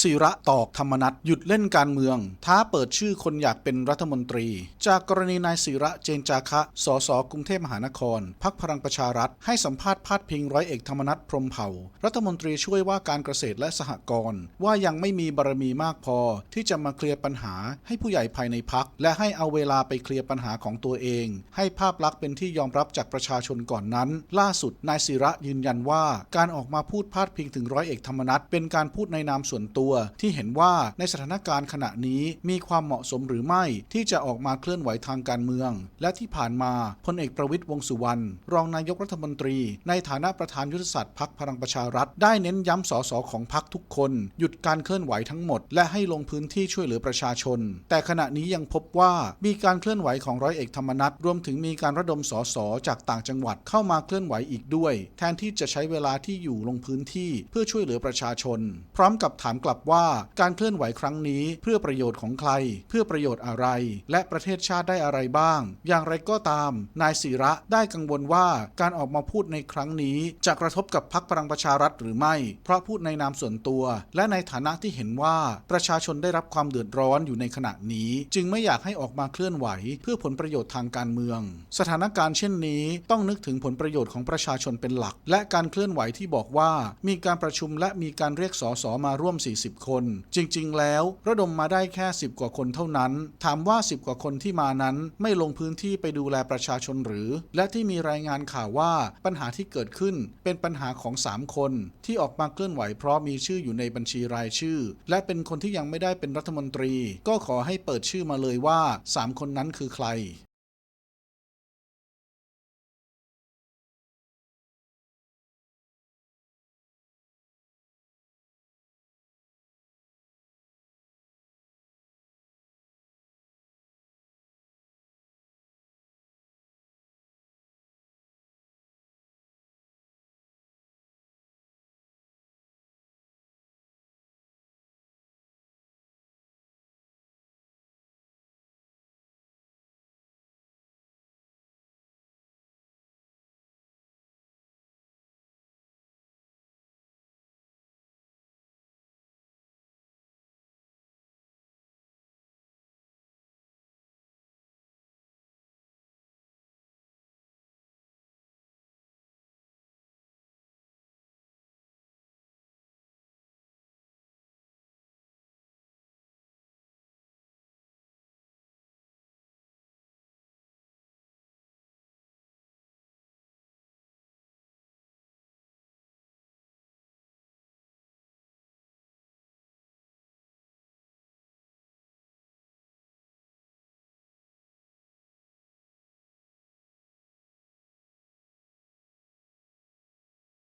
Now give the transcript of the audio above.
ศิระตอกธรรมนัตหยุดเล่นการเมือง ท้าเปิดชื่อคนอยากเป็นรัฐมนตรี จากกรณีนายศิระเจนจาคะ สสกรุงเทพมหานคร พักพลังประชารัฐ ให้สัมภาษณ์พาดพิงร้อยเอกธรรมนัฐพรมเผ่า รัฐมนตรีช่วยว่าการเกษตรและสหกรณ์ว่ายังไม่มีบารมีมากพอ ที่จะมาเคลียร์ปัญหาให้ผู้ใหญ่ภายในพัก และให้เอาเวลาไปเคลียร์ปัญหาของตัวเอง ให้ภาพลักษณ์เป็นที่ยอมรับจากประชาชนก่อนนั้น ล่าสุดนายศิระยืนยันว่า การออกมาพูดพาดพิงถึงร้อยเอกธรรมนัฐเป็นการพูดในนามส่วนตัวที่เห็นว่าในสถานการณ์ขณะนี้มีความเหมาะสมหรือไม่ที่จะออกมาเคลื่อนไหวทางการเมือง และที่ผ่านมาพลเอกประวิตยวงสุวรรณรองนายกรัฐมนตรี ในฐานะประธานยุทธศาสตร์พักพลังประชารัฐ ได้เน้นย้ำสสของพักทุกคน หยุดการเคลื่อนไหวทั้งหมด และให้ลงพื้นที่ช่วยเหลือประชาชน แต่ขณะนี้ยังพบว่ามีการเคลื่อนไหวของร้อยเอกธรรมนัฐรวมถึงมีการระดมสสจากต่างจังหวัดเข้ามาเคลื่อนไหวอีกด้วย แทนที่จะใช้เวลาที่อยู่ลงพื้นที่เพื่อช่วยเหลือประชาชน พร้อมกับถามกลับว่าการเคลื่อนไหวครั้งนี้เพื่อประโยชน์ของใคร เพื่อประโยชน์อะไร และประเทศชาติได้อะไรบ้าง อย่างไรก็ตาม นายศิระได้กังวลว่าการออกมาพูดในครั้งนี้ จะกระทบกับพรรคพลังประชารัฐหรือไม่ เพราะพูดในนามส่วนตัว และในฐานะที่เห็นว่าประชาชนได้รับความเดือดร้อนอยู่ในขณะนี้ จึงไม่อยากให้ออกมาเคลื่อนไหว เพื่อผลประโยชน์ทางการเมือง สถานการณ์เช่นนี้ต้องนึกถึงผลประโยชน์ของประชาชนเป็นหลัก และการเคลื่อนไหวที่บอกว่า มีการประชุมและมีการเรียกสสมาร่วม40 คน จริงๆ แล้ว ระดมมาได้แค่ 10 กว่าคนเท่านั้น ถามว่า 10 กว่าคนที่มานั้นไม่ลงพื้นที่ไปดูแลประชาชนหรือ และที่มีรายงานข่าวว่าปัญหาที่เกิดขึ้นเป็นปัญหาของ 3 คน ที่ออกมาเคลื่อนไหวเพราะมีชื่ออยู่ในบัญชีรายชื่อ และเป็นคนที่ยังไม่ได้เป็นรัฐมนตรี ก็ขอให้เปิดชื่อมาเลยว่า 3 คนนั้นคือใคร